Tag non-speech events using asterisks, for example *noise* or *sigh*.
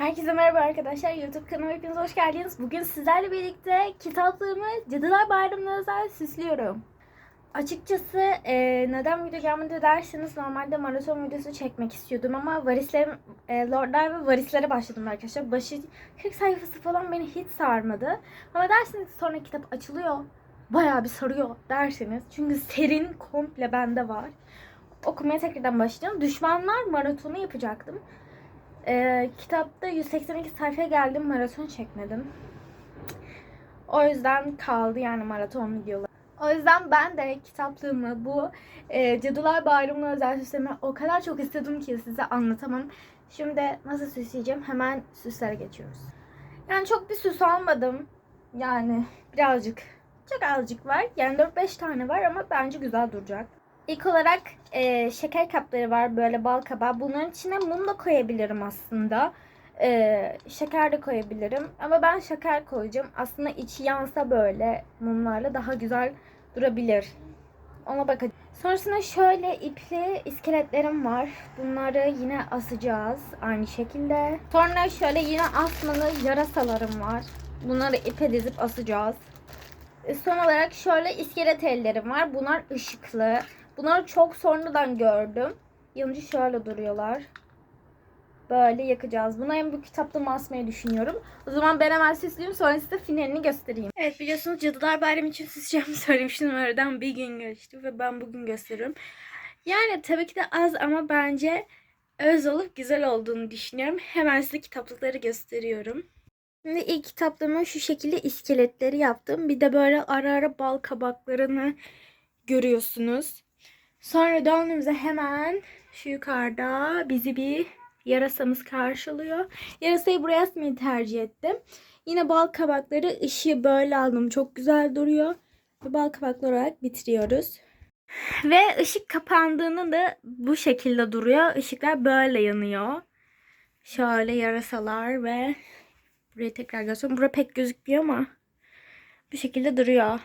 Herkese merhaba arkadaşlar. YouTube kanalıma hepiniz hoş geldiniz. Bugün sizlerle birlikte kitaplığımı Cadılar Bayramı'na özel süslüyorum. Açıkçası e, neden video gelmedi derseniz normalde maraton videosu çekmek istiyordum ama varislerim, e, Lordlar ve varislere başladım arkadaşlar. Başı 40 sayfası falan beni hiç sarmadı. Ama derseniz sonra kitap açılıyor. Bayağı bir sarıyor derseniz. Çünkü serin komple bende var. Okumaya tekrardan başlayacağım. Düşmanlar maratonu yapacaktım. Ee, kitapta 182 sayfaya geldim maraton çekmedim. O yüzden kaldı yani maraton videoları. O yüzden ben de kitaplığımı bu e, Cadılar Bayramı'na özel süsleme o kadar çok istedim ki size anlatamam. Şimdi nasıl süsleyeceğim hemen süslere geçiyoruz. Yani çok bir süs almadım. Yani birazcık çok azıcık var. Yani 4-5 tane var ama bence güzel duracak. İlk olarak e, şeker kapları var böyle bal kabağı. Bunların içine mum da koyabilirim aslında. E, şeker de koyabilirim. Ama ben şeker koyacağım. Aslında içi yansa böyle mumlarla daha güzel durabilir. Ona bakacağım. Sonrasında şöyle ipli iskeletlerim var. Bunları yine asacağız aynı şekilde. Sonra şöyle yine asmalı yarasalarım var. Bunları ipe dizip asacağız. E, Son olarak şöyle iskelet ellerim var. Bunlar ışıklı. Bunları çok sonradan gördüm. Yanıcı şöyle duruyorlar. Böyle yakacağız. Buna en bu kitaplığımı asmayı düşünüyorum. O zaman ben hemen süsleyeyim sonra size finalini göstereyim. Evet biliyorsunuz Cadılar Bayramı için süsleyeceğimi *laughs* söylemiştim. Aradan bir gün geçti ve ben bugün gösteriyorum. Yani tabii ki de az ama bence öz olup güzel olduğunu düşünüyorum. Hemen size kitaplıkları gösteriyorum. Şimdi ilk kitaplığıma şu şekilde iskeletleri yaptım. Bir de böyle ara ara bal kabaklarını görüyorsunuz. Sonra döndüğümüzde hemen şu yukarıda bizi bir yarasamız karşılıyor. Yarasayı buraya asmayı tercih ettim. Yine bal kabakları ışığı böyle aldım. Çok güzel duruyor. Ve bal kabakları olarak bitiriyoruz. Ve ışık kapandığında da bu şekilde duruyor. Işıklar böyle yanıyor. Şöyle yarasalar ve burayı tekrar göstereyim. Bura pek gözükmüyor ama bu şekilde duruyor.